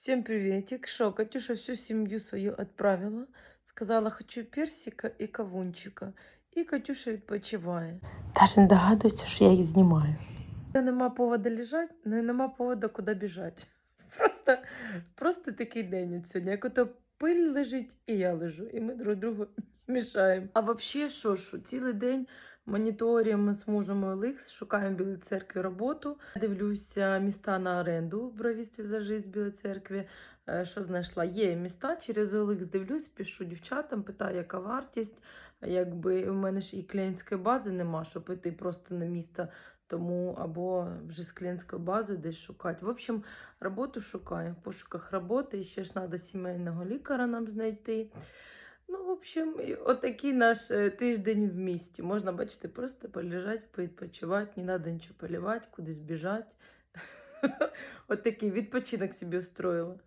Всем приветик. Шо, Катюша всю семью свою отправила. Сказала, хочу персика і кавунчика. І Катюша відпочиває. Даже не догадується, що я їх знімаю. Нема повода лежати, ну і нема повода куди біжати. Просто, просто такий день от сьогодні. Як ото пиль лежить, і я лежу, і ми друг другу мішаємо. А взагалі, що ж, цілий день моніторимо з мужем OLX, шукаємо в Білій церкві роботу. Дивлюся міста на оренду в бровісті за жизнь в церкві. Е, Що знайшла? Є міста, через OLX дивлюсь, пишу дівчатам, питаю, яка вартість. Якби у мене ж і клієнтської бази нема, щоб йти просто на місто. Тому або вже з клієнтською базою десь шукати. В общем, роботу шукаю. В пошуках роботи. І ще ж треба сімейного лікаря нам знайти. Ну, в общем, отакий наш е, тиждень в місті. Можна, бачите, просто полежати, повідпочивати, не треба нічого полівати, кудись біжати. Отакий відпочинок собі устроїла.